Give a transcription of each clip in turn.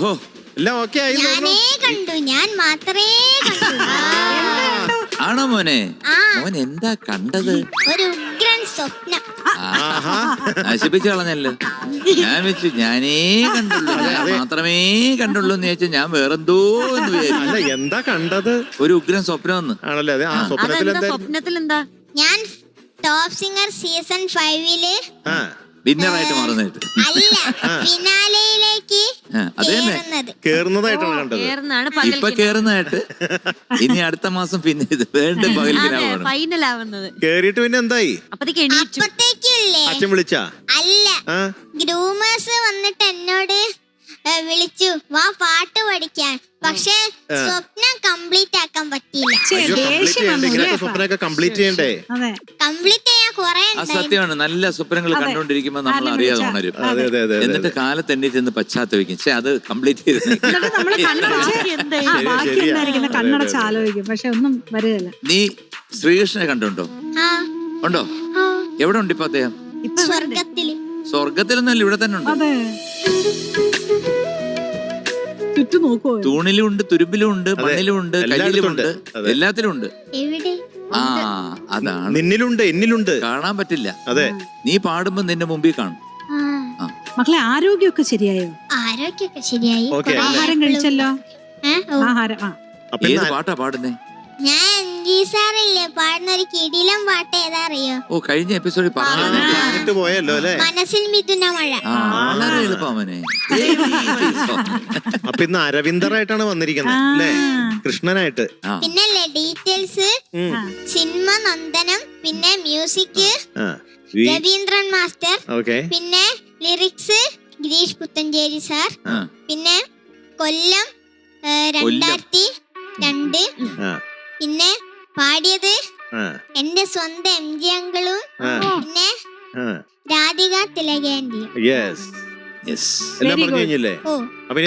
ഓഹോ. എല്ലാം ഓക്കെ ആയി ഞാനേ കണ്ടു ഞാൻ മാത്രമേ കണ്ടു. ആണോ മോനെ? ആ. മോൻ എന്താ കണ്ടത്? ഒരു ഉഗ്രൻ സ്വപ്നം. ആഹാ. നശിപ്പിച്ചു കളഞ്ഞല്ലോ. ഞാൻ വെച്ചു ഞാനേ കണ്ടുള്ളൂ. ഞാൻ മാത്രമേ കണ്ടുള്ളൂ എന്ന് ചോദിച്ചാൽ ഞാൻ വേറെന്തോ എന്ന് വിചാരിച്ചു. അല്ല എന്താ കണ്ടത്? ഒരു ഉഗ്രൻ സ്വപ്നം ഒന്ന്. ആണല്ലേ അതെ. ആ സ്വപ്നത്തിൽ അതെന്താ എന്താ സ്വപ്നത്തിൽ എന്താ ഞാൻ ടോപ്പ് സിംഗർ സീസൺ ഫൈവിൽ ആ. വിന്നറായിട്ട് മാറുന്നതായിട്ട്. അല്ല ഫിനാലയിലേക്ക് ആ, അത് തന്നെ. കേറുന്നത്. കേറുന്നതായിട്ടാണ് കണ്ടത്. കേറുന്നാണ് ഇപ്പൊ പകൽ കേറുന്നതായിട്ട്. ഇനി അടുത്ത മാസം പിന്നെ ഇത് വേണ്ട പകൽ ഫൈനൽ ആവുന്നത് കേറിയിട്ട് പിന്നെ എന്തായി? അപ്പത്തേക്ക് എണീറ്റു. അപ്പത്തേക്കില്ലേ അച്ഛൻ വിളിച്ചാ? അല്ല ആ. ഗ്രൂമേഴ്സ് വന്നിട്ട് എന്നോട് വിളിച്ചു. വാ പാട്ട് പഠിക്കാൻ. പക്ഷെ സ്വപ്നം കംപ്ലീറ്റ് ആക്കാൻ പറ്റിയില്ല. സ്വപ്നമൊക്കെ കംപ്ലീറ്റ് ചെയ്യണ്ടേ? അതെ. കംപ്ലീറ്റ് ചെയ്യാൻ കുറെ സത്യമാണ്. നല്ല സ്വപ്നങ്ങൾ കണ്ടോണ്ടിരിക്കുമ്പോ നമ്മൾ അറിയാതെ ഉണരും. അതെ അതെ അതെ അതെ എന്നിട്ട് കാലത്ത് എണ്ണീറ്റ് ചെന്ന് പശ്ചാത്തപിക്കും പക്ഷെ അത് കംപ്ലീറ്റ് ചെയ്ത് കണ്ണടച്ച് ആലോചിക്കും. പക്ഷെ ഒന്നും വരികയില്ല. നീ ശ്രീകൃഷ്ണനെ കണ്ടുണ്ടോ ആ. ഉണ്ടോ? എവിടെ ഉണ്ട് ഇപ്പൊ അദ്ദേഹം? സ്വർഗത്തിലൊന്നല്ല ഇവിടെ തന്നെ ഉണ്ട്. അതെ. ചുറ്റും നോക്കുവോ തൂണിലും ഉണ്ട് തുരുമ്പിലും ഉണ്ട് മണ്ണിലും ഉണ്ട് കല്ലിലും ഉണ്ട്. എല്ലാത്തിലും ഉണ്ട്. എവിടെ ആ അതാണ്. നിന്നിലുണ്ട് എന്നിലുണ്ട്. കാണാൻ പറ്റില്ല. അതെ. നീ പാടുമ്പോ നിന്റെ മുമ്പിൽ കാണും. മക്കളെ ആരോഗ്യമൊക്കെ ശരിയായോ? ആരോഗ്യമൊക്കെ ശരിയായി. ആഹാരം കഴിച്ചല്ലോ? ആഹാരം ഏത് പാട്ടാ പാടുന്നേ? ഞാൻ സാറില്ലേ പാടുന്ന ഒരു കിടിലം പാട്ട് ഏതാ അറിയോ ഓ കഴിഞ്ഞ എപ്പിസോഡിൽ പറഞ്ഞു പറഞ്ഞിട്ട് പോയല്ലോ അല്ലേ? മനസ്സിൽ മിഥുന മഴ. ആ വളരെ എളുപ്പമനെ അപ്പൊ ഇന്ന് അരവിന്ദറായിട്ടാണ് വന്നിരിക്കുന്നത് അല്ലേ? കൃഷ്ണനായിട്ട്. പിന്നെ പിന്നല്ലേ ഡീറ്റെയിൽസ് ഉം. സിനിമ നന്ദനം പിന്നെ മ്യൂസിക് ആ. Raveendran master okay. പിന്നെ ലിറിക്സ് ഗിരീഷ് പുത്തഞ്ചേരി സാർ പിന്നെ കൊല്ലം ഏ, രണ്ടായിരത്തി രണ്ട് ആ. പിന്നെ പാടിയത് എന്റെ സ്വന്തം എം ജി അങ്കിളും പിന്നെ രാധിക തിലകേന്റെയും.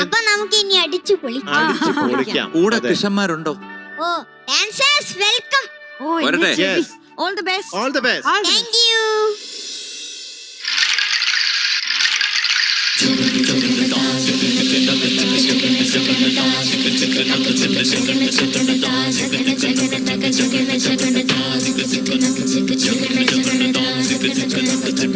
അപ്പൊ നമുക്ക് ഇനി അടിച്ചു പൊളിക്കാം. അടിച്ച് പൊളിക്കാം. കൂടെ. കൃഷന്മാരുണ്ടോ ഓ dancers welcome. All the best all the best thank you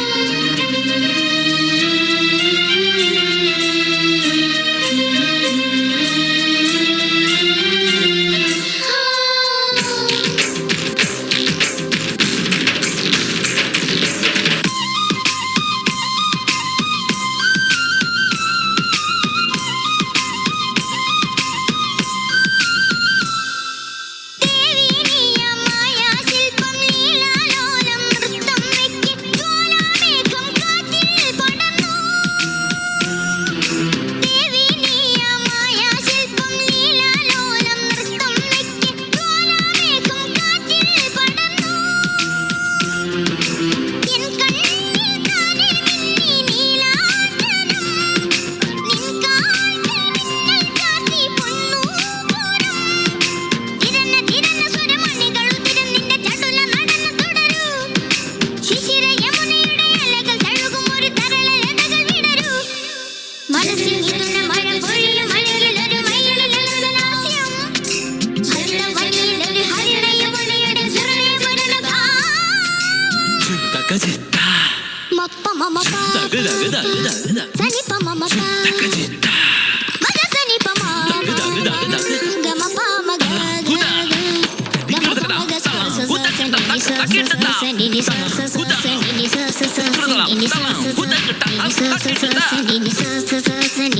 Jesus. 닭가짓다 먹빠마마빠 다그다그다그다그다 사니빠마마빠 닭가짓다 맞아 사니빠마 다그다그다그다 가마빠마가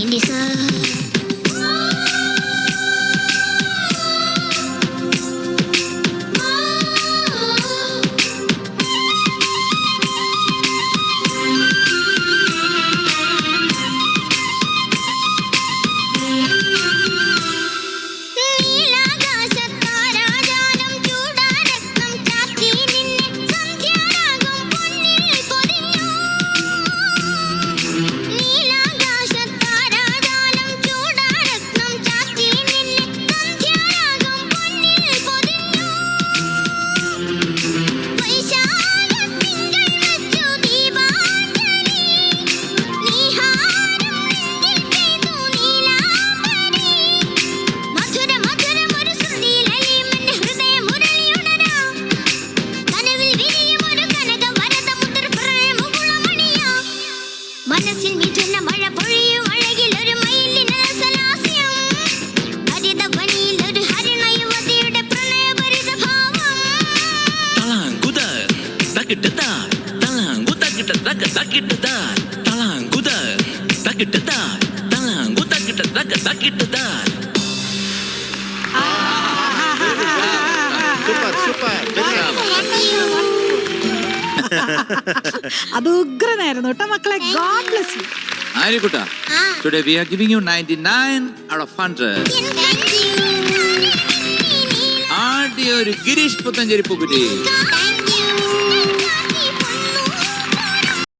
Ini തക അത് ഉഗ്രനായിരുന്നു കേട്ടോ മക്കളെ. God bless you ആര്യക്കുട്ട today we are giving you 99 out of 100 Thank you. ആദ്യ ഒരു ഗിരീഷ് പുത്തഞ്ചേരി പൂക്കുറ്റി